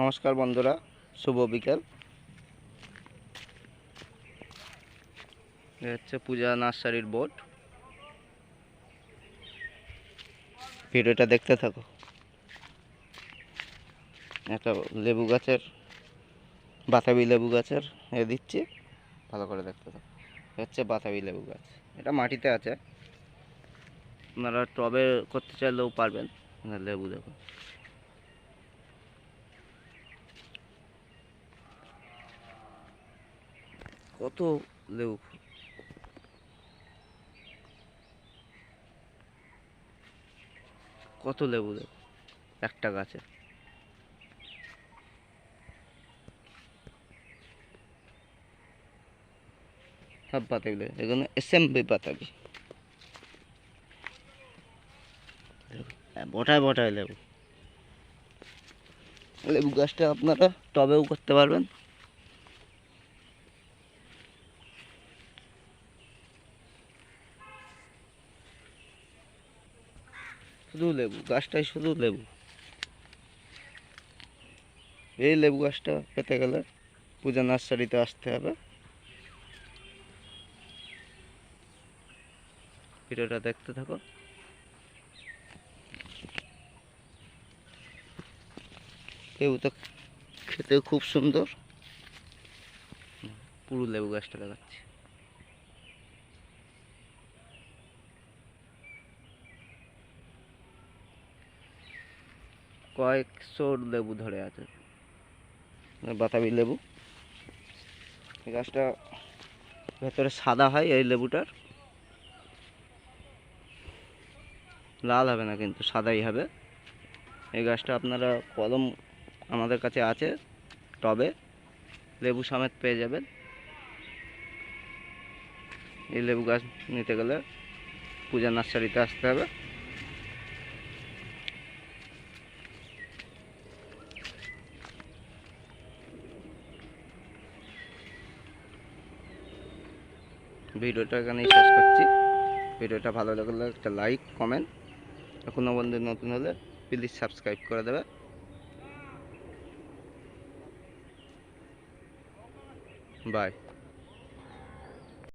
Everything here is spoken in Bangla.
নমস্কার বন্ধুরা, শুভ বিকেল। হচ্ছে পূজা নার্সারির বোর্ড। ভিডিওটা দেখতে থাকো। একটা লেবু গাছের, বাতাবি লেবু গাছের এ দিচ্ছি। ভালো করে দেখতে থাকো। হচ্ছে বাতাবি লেবু গাছ। এটা মাটিতে আছে। আপনারা টবে করতে চাইলেও পারবেন। লেবু দেখুন কত লেবু কত লেবু দেখো, একটা গাছে। সব পাতাবি লেবু এগুলো এসএমবি পাতাবি বটায় বটায় লেবু। লেবু গাছটা আপনারা টবেও করতে পারবেন। শুধু লেবু গাছটাই শুধু লেবু। এই লেবু গাছটা পেতে গেলে পূজা নার্সারিতে আসতে হবে। ভিডিওটা দেখতে থাকো। লেবু তো খেতে খুব সুন্দর। পুরো লেবু গাছটা দেখাচ্ছি। কয়েকশো লেবু ধরে আছে। বাতাবি লেবু। এই গাছটা ভেতরে সাদা হয় এই লেবুটার। লাল হবে না কিন্তু, সাদাই হবে। এই গাছটা আপনারা কলম আমাদের কাছে আছে টবে, লেবু সমেত পেয়ে যাবেন। এই লেবু গাছ নিতে গেলে পূজা নার্সারিতে আসতে হবে। ভিডিওটা এখানেই শেষ করছি। ভিডিওটা ভালো লাগলে একটা লাইক কমেন্ট এখনও বন্ধু নতুন হলে প্লিজ সাবস্ক্রাইব করে দেবে। বাই